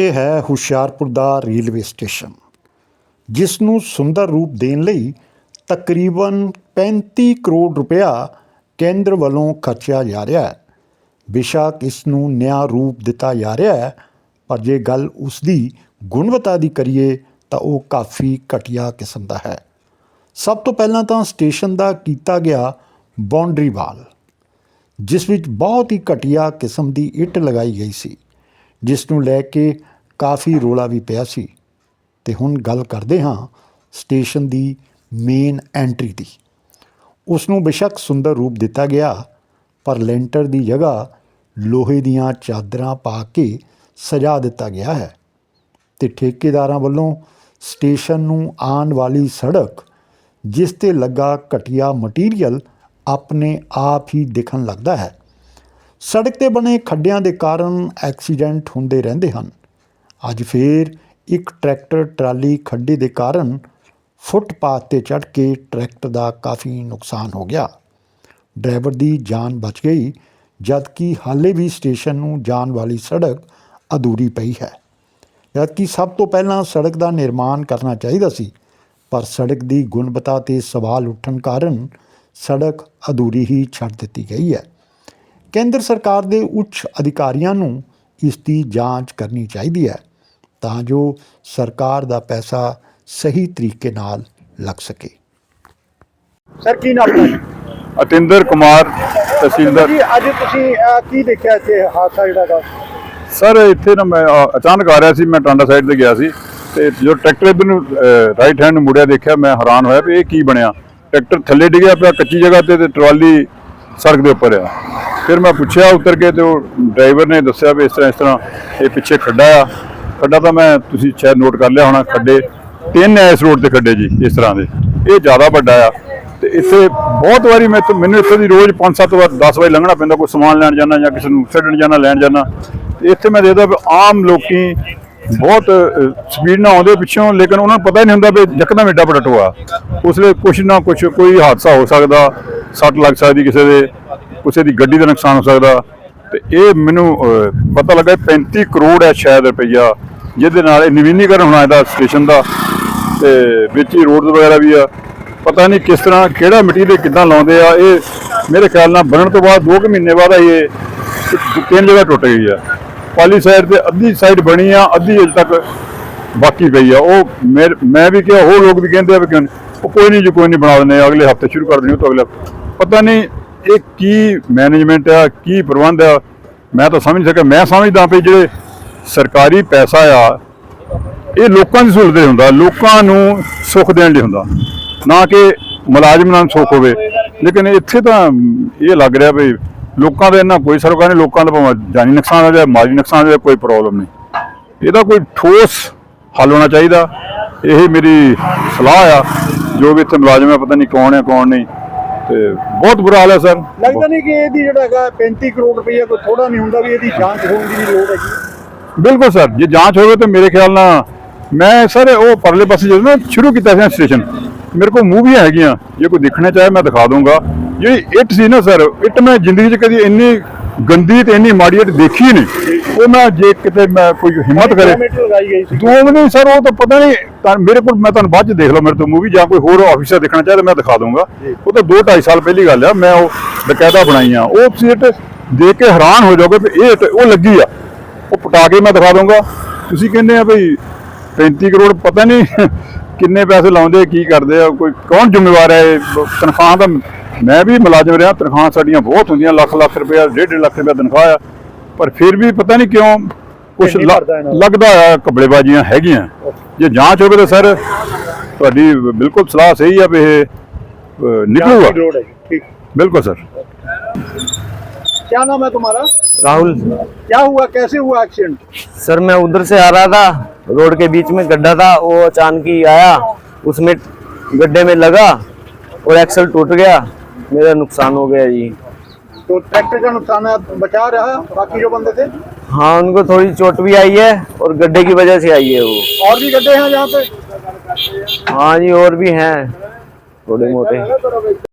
ਇਹ ਹੈ ਹੁਸ਼ਿਆਰਪੁਰ ਦਾ railway station, ਜਿਸ ਨੂੰ ਸੁੰਦਰ ਰੂਪ ਦੇਣ ਲਈ ਤਕਰੀਬਨ 35 ਕਰੋੜ ਰੁਪਇਆ ਕੇਂਦਰ ਵੱਲੋਂ ਖਰਚਿਆ ਜਾ ਰਿਹਾ ਹੈ। ਬੇਸ਼ੱਕ ਇਸ ਨੂੰ ਨਿਆ ਰੂਪ ਦਿੱਤਾ ਜਾ ਰਿਹਾ ਹੈ, ਪਰ ਜੇ ਗੱਲ ਉਸ ਦੀ ਗੁਣਵੱਤਾ ਦੀ ਕਰੀਏ ਤਾਂ ਉਹ ਕਾਫੀ ਘਟੀਆ ਕਿਸਮ ਦਾ ਹੈ। ਸਭ ਤੋਂ ਪਹਿਲਾਂ ਤਾਂ ਸਟੇਸ਼ਨ ਦਾ ਕੀਤਾ ਗਿਆ ਬਾਉਂਡਰੀ ਵਾਲ, ਜਿਸ ਵਿੱਚ ਬਹੁਤ ਹੀ ਘਟੀਆ ਕਿਸਮ ਦੀ ਇੱਟ ਲਗਾਈ ਗਈ ਸੀ, ਜਿਸ ਨੂੰ ਲੈ ਕੇ ਕਾਫੀ ਰੋਲਾ ਵੀ ਪਿਆ ਸੀ। ਤੇ ਹੁਣ ਗੱਲ ਕਰਦੇ ਹਾਂ ਸਟੇਸ਼ਨ ਦੀ ਮੇਨ ਐਂਟਰੀ ਦੀ। ਉਸ ਨੂੰ ਬੇਸ਼ੱਕ ਸੁੰਦਰ ਰੂਪ ਦਿੱਤਾ ਗਿਆ, ਪਰ ਲੈਂਟਰ ਦੀ ਜਗ੍ਹਾ ਲੋਹੇ ਦੀਆਂ ਚਾਦਰਾਂ ਪਾ ਕੇ ਸਜਾ ਦਿੱਤਾ ਗਿਆ ਹੈ। ਤੇ ਠੇਕੇਦਾਰਾਂ ਵੱਲੋਂ ਸਟੇਸ਼ਨ ਨੂੰ ਆਉਣ ਵਾਲੀ ਸੜਕ, ਜਿਸ ਤੇ ਲੱਗਾ ਘਟੀਆ ਮਟੀਰੀਅਲ, ਆਪਣੇ ਆਪ ਹੀ ਦਿਖਣ ਲੱਗਦਾ ਹੈ। ਸੜਕ ਤੇ ਬਣੇ ਖੱਡਿਆਂ ਦੇ ਕਾਰਨ ਐਕਸੀਡੈਂਟ ਹੁੰਦੇ ਰਹਿੰਦੇ ਹਨ। ਅੱਜ ਫੇਰ ਇੱਕ ਟਰੈਕਟਰ ਟਰਾਲੀ ਖੱਡੇ ਦੇ ਕਾਰਨ ਫੁੱਟਪਾਥ ਤੇ ਚੜ੍ਹ ਕੇ ਟਰੈਕਟਰ ਦਾ ਕਾਫੀ ਨੁਕਸਾਨ ਹੋ ਗਿਆ। ਡਰਾਈਵਰ ਦੀ ਜਾਨ ਬਚ ਗਈ, ਜਦਕਿ ਹਾਲੇ ਵੀ ਸਟੇਸ਼ਨ ਨੂੰ ਜਾਣ ਵਾਲੀ ਸੜਕ ਅਧੂਰੀ ਪਈ ਹੈ। ਜਦਕਿ ਸਭ ਤੋਂ ਪਹਿਲਾਂ ਸੜਕ ਦਾ ਨਿਰਮਾਣ ਕਰਨਾ ਚਾਹੀਦਾ ਸੀ, ਪਰ ਸੜਕ ਦੀ ਗੁਣਵੱਤਾ ਤੇ ਸਵਾਲ ਉੱਠਣ ਕਾਰਨ ਸੜਕ ਅਧੂਰੀ ਹੀ ਛੱਡ ਦਿੱਤੀ ਗਈ ਹੈ। ਕੇਂਦਰ ਸਰਕਾਰ ਦੇ ਉੱਚ ਅਧਿਕਾਰੀਆਂ ਨੂੰ ਇਸ ਦੀ ਜਾਂਚ ਕਰਨੀ ਚਾਹੀਦੀ ਹੈ। ਤਾਂ ਜੋ ਸਰਕਾਰ ਦਾ ਪੈਸਾ ਸਹੀ ਤਰੀਕੇ ਨਾਲ ਲੱਗ ਸਕੇ। ਸਰ ਕੀ ਨਾਮ ਹੈ? ਅਤਿੰਦਰ ਕੁਮਾਰ ਤਹਿਸੀਲਦਾਰ। ਜੀ ਅੱਜ ਤੁਸੀਂ ਅਹ, ਕੀ ਦੇਖਿਆ ਇੱਥੇ ਹਾਦਸਾ ਜਿਹੜਾ ਦਾ ਸਰ ਇੱਥੇ ਨਾ ਮੈਂ ਅ, ਅਚਾਨਕ ਆ ਰਿਹਾ ਸੀ ਮੈਂ ਟਾਂਡਾ ਸਾਈਡ ਤੇ ਗਿਆ ਸੀ ਤੇ ਜੋ ਟਰੈਕਟਰ ਇਧਰ ਨੂੰ ਰਾਈਟ ਹੈਂਡ ਨੂੰ ਮੁੜਿਆ ਦੇਖਿਆ ਮੈਂ ਹੈਰਾਨ ਹੋਇਆ ਵੀ ਇਹ ਕੀ ਬਣਿਆ। ਟਰੈਕਟਰ ਥੱਲੇ ਡਿੱਗਿਆ ਪਿਆ ਕੱਚੀ ਜਗ੍ਹਾ ਤੇ ਤੇ ਟਰਾਲੀ ਸੜਕ ਦੇ ਉੱਪਰ ਆ। ਫਿਰ ਮੈਂ ਪੁੱਛਿਆ ਉਤਰ ਕੇ ਤੇ ਉਹ ਡਰਾਈਵਰ ਨੇ ਦੱਸਿਆ ਵੀ ਇਸ ਤਰ੍ਹਾਂ ਇਸ ਤਰ੍ਹਾਂ ਇਹ ਪਿੱਛੇ ਖੱਡਾ ਆ। ਖੱਡਾ ਤਾਂ ਮੈਂ ਤੁਸੀਂ ਸ਼ਾਇਦ ਨੋਟ ਕਰ ਲਿਆ ਹੋਣਾ, ਖੱਡੇ ਤਿੰਨ ਐ ਇਸ ਰੋਡ ਤੇ ਖੱਡੇ ਜੀ, ਇਸ ਤਰ੍ਹਾਂ ਦੇ। ਇਹ ਜ਼ਿਆਦਾ ਵੱਡਾ ਆ। ਤੇ ਇੱਥੇ ਬਹੁਤ ਵਾਰੀ ਮੈਂ ਮੈਨੂੰ ਇੱਥੇ ਦੀ ਰੋਜ਼ 5-7 ਵਾਰ 10 ਵਾਰੀ ਲੰਘਣਾ ਪੈਂਦਾ, ਕੋਈ ਸਮਾਨ ਲੈਣ ਜਾਣਾ ਜਾਂ ਕਿਸੇ ਨੂੰ ਛੱਡਣ ਜਾਣਾ, ਲੈਣ ਜਾਣਾ। ਤੇ ਇੱਥੇ ਮੈਂ ਦੇਖਦਾ ਵੀ ਆਮ ਲੋਕੀ ਬਹੁਤ ਸਪੀਡ ਨਾਲ ਆਉਂਦੇ ਪਿੱਛੋਂ, ਲੇਕਿਨ ਉਹਨਾਂ ਨੂੰ ਪਤਾ ਹੀ ਨਹੀਂ ਹੁੰਦਾ ਵੀ ਯਕਦਮ ਏਡਾ ਵੱਡਾ ਟੋਆ। ਉਸ ਲਈ ਕੁਛ ਨਾ ਕੁਛ ਕੋਈ ਹਾਦਸਾ ਹੋ ਸਕਦਾ, ਸੱਟ ਲੱਗ ਸਕਦੀ ਕਿਸੇ ਦੇ, ਕਿਸੇ ਦੀ ਗੱਡੀ ਦਾ ਨੁਕਸਾਨ ਹੋ ਸਕਦਾ। ਤੇ ਇਹ ਮੈਨੂੰ ਪਤਾ ਲੱਗਾ 35 ਕਰੋੜ ਹੈ ਸ਼ਾਇਦ ਰੁਪਈਆ। ਜਿਹਦੇ ਨਾਲ ਇਹ ਨਵੀਨੀਕਰਨ ਹੋਣਾ ਇਹਦਾ ਸਟੇਸ਼ਨ ਦਾ ਤੇ ਵਿੱਚ ਹੀ ਰੋਡ ਵਗੈਰਾ ਵੀ ਆ। ਪਤਾ ਨਹੀਂ ਕਿਸ ਤਰ੍ਹਾਂ ਕਿਹੜਾ ਮਟੀਰੀਅਲ ਕਿੱਦਾਂ ਲਾਉਂਦੇ ਆ। ਇਹ ਮੇਰੇ ਖਿਆਲ ਨਾਲ ਬਣਨ ਤੋਂ ਬਾਅਦ 2 ਮਹੀਨੇ ਬਾਅਦ ਇਹ ਤਿੰਨ ਜਗ੍ਹਾ ਟੁੱਟ ਗਈ ਆ। ਪਾਲੀ ਸਾਈਡ ਤੇ ਅੱਧੀ ਸਾਈਡ ਬਣੀ ਆ, ਅੱਧੀ ਅਜੇ ਤੱਕ ਬਾਕੀ ਪਈ ਆ। ਉਹ ਮੇਰ- ਮੈਂ ਵੀ ਕਿਹਾ, ਹੋਰ ਲੋਕ ਵੀ ਕਹਿੰਦੇ ਆ ਵੀ ਉਹ ਕੋਈ ਨਹੀਂ ਜੀ, ਕੋਈ ਨਹੀਂ ਬਣਾ ਦਿੰਦੇ ਅਗਲੇ ਹਫ਼ਤੇ ਸ਼ੁਰੂ ਕਰ ਦਿੰਦੇ ਉਹ ਤੋਂ ਅਗਲੇ ਪਤਾ ਨਹੀਂ ਇਹ ਕੀ ਮੈਨੇਜਮੈਂਟ ਆ, ਕੀ ਪ੍ਰਬੰਧ ਆ। ਮੈਂ ਤਾਂ ਸਮਝ ਨਹੀਂ ਸਕਿਆ। ਮੈਂ ਸਮਝਦਾ ਵੀ ਜਿਹੜੇ ਸਰਕਾਰੀ ਪੈਸਾ ਆ, ਇਹ ਲੋਕਾਂ ਦੀ ਸਹੂਲਤ ਲਈ ਹੁੰਦਾ, ਲੋਕਾਂ ਨੂੰ ਸੁੱਖ ਦੇਣ ਲਈ ਹੁੰਦਾ। ਨਾ ਕਿ ਮੁਲਾਜ਼ਮ ਨਾਲ ਸੁੱਖ ਹੋਵੇ। ਲੇਕਿਨ ਇੱਥੇ ਤਾਂ ਇਹ ਲੱਗ ਰਿਹਾ ਵੀ ਲੋਕਾਂ ਦਾ ਇਹਨਾਂ ਕੋਈ ਸਰਕਾਰ ਨਹੀਂ, ਲੋਕਾਂ ਦਾ ਭਾਵੇਂ ਜਾਨੀ ਨੁਕਸਾਨ ਹੋ ਜਾਏ, ਮਾਲੀ ਨੁਕਸਾਨ ਹੋ ਜਾਏ, ਕੋਈ ਪ੍ਰੋਬਲਮ ਨਹੀਂ। ਇਹਦਾ ਕੋਈ ਠੋਸ ਹੱਲ ਹੋਣਾ ਚਾਹੀਦਾ। ਇਹ ਮੇਰੀ ਸਲਾਹ ਆ, ਜੋ ਵੀ ਇੱਥੇ ਮੁਲਾਜ਼ਮ ਹੈ ਪਤਾ ਨਹੀਂ ਕੌਣ ਹੈ, ਕੌਣ ਨਹੀਂ। ਤੇ ਬਹੁਤ ਬੁਰਾ ਹਾਲ ਹੈ ਸਰ। ਲੱਗਦਾ ਨਹੀਂ ਕਿ ਇਹਦੀ ਜਿਹੜਾ ਹੈਗਾ 35 ਕਰੋੜ ਰੁਪਈਆ ਕੋਈ ਥੋੜਾ ਨਹੀਂ ਹੁੰਦਾ ਵੀ ਇਹਦੀ ਜਾਂਚ ਹੋਣ ਦੀ ਲੋੜ ਹੈਗੀ। ਬਿਲਕੁਲ ਸਰ ਜੇ ਜਾਂਚ ਹੋਵੇ ਤਾਂ ਮੇਰੇ ਖਿਆਲ ਨਾਲ ਮੈਂ ਸਰ ਉਹ ਪਰਲੇ ਪਾਸੇ ਜਦੋਂ ਨਾ ਸ਼ੁਰੂ ਕੀਤਾ ਸੀ ਸਟੇਸ਼ਨ ਮੇਰੇ ਕੋਲ ਮੂਵੀਆਂ ਹੈਗੀਆਂ ਜੇ ਕੋਈ ਦੇਖਣਾ ਚਾਹੇ ਮੈਂ ਦਿਖਾ ਦੂੰਗਾ ਜਿਹੜੀ ਇੱਟ ਸੀ ਨਾ ਸਰ ਇੱਟ ਮੈਂ ਜ਼ਿੰਦਗੀ 'ਚ ਕਦੀ ਇੰਨੀ ਗੰਦੀ ਤੇ ਇੰਨੀ ਮਾੜੀ ਇੱਟ ਦੇਖੀ ਨਹੀਂ। ਉਹ ਮੈਂ ਜੇ ਕਿਤੇ ਮੈਂ ਕੋਈ ਹਿੰਮਤ ਕਰੇ। ਦੋ ਮਿੰਟ ਸਰ ਉਹ ਤਾਂ ਪਤਾ ਨਹੀਂ ਮੇਰੇ ਕੋਲ ਮੈਂ ਤੁਹਾਨੂੰ ਬਾਅਦ ਚ ਦੇਖ ਲਓ ਮੇਰੇ ਤੋਂ ਮੂਵੀ ਜਾਂ ਕੋਈ ਹੋਰ ਆਫੀਸਰ ਦੇਖਣਾ ਚਾਹੇ ਤਾਂ ਮੈਂ ਦਿਖਾ ਦੂੰਗਾ ਉਹ ਤਾਂ 2 2.5 ਸਾਲ ਪਹਿਲੀ ਗੱਲ ਆ ਮੈਂ ਉਹ ਬਕਾਇਦਾ ਬਣਾਈ ਆ ਉਹ ਸੀਟ ਦੇਖ ਕੇ ਹੈਰਾਨ ਹੋ ਜਾਓਗੇ ਵੀ ਇਹ ਉਹ ਲੱਗੀ ਆ। ਉਹ ਪਟਾ ਕੇ ਮੈਂ ਦਿਖਾ ਦੂੰਗਾ ਤੁਸੀਂ ਕਹਿੰਦੇ ਆ ਭਈ 35 ਕਰੋੜ ਪਤਾ ਨਹੀਂ ਕਿੰਨੇ ਪੈਸੇ ਲਾਉਂਦੇ ਕੀ ਕਰਦੇ ਆ ਕੋਈ ਕੌਣ ਜ਼ਿੰਮੇਵਾਰ ਹੈ ਤਨਖਾਹਾਂ ਦਾ ਮੈਂ ਵੀ ਮੁਲਾਜ਼ਮ ਰਿਹਾ ਤਨਖਾਹ ਸਾਡੀਆਂ ਬਹੁਤ ਹੁੰਦੀਆਂ ਲੱਖ ਲੱਖ ਰੁਪਏ 1.5 ਲੱਖ ਰੁਪਏ ਤਨਖਾਹ ਆ। ਪਰ ਫਿਰ ਵੀ ਪਤਾ ਨਹੀਂ ਕਿਉਂ ਕੁਝ ਲੱਗਦਾ ਆ ਕਬੜੇਬਾਜ਼ੀਆਂ ਹੈਗੀਆਂ। ਜੇ ਜਾਂਚ ਹੋਵੇ ਤਾਂ ਸਰ ਤੁਹਾਡੀ ਬਿਲਕੁਲ ਸਲਾਹ ਸਹੀ ਆ ਵੀ ਇਹ ਨਿਕਲੂਗਾ। ਬਿਲਕੁਲ ਸਰ। क्या नाम है तुम्हारा राहुल। क्या हुआ? कैसे हुआ एक्सीडेंट सर मैं उधर से आ रहा था रोड के बीच में गड्ढा था वो अचानक ही आया उसमें गड्ढे में लगा और एक्सल टूट गया। मेरा नुकसान हो गया जी। तो ट्रैक्टर का नुकसान बचा रहा बाकी जो बंदे थे? हाँ उनको थोड़ी चोट भी आई है और गड्ढे की वजह से आई है वो। और भी गड्ढे हैं यहाँ पे? हाँ जी और भी हैं थोड़े मोटे।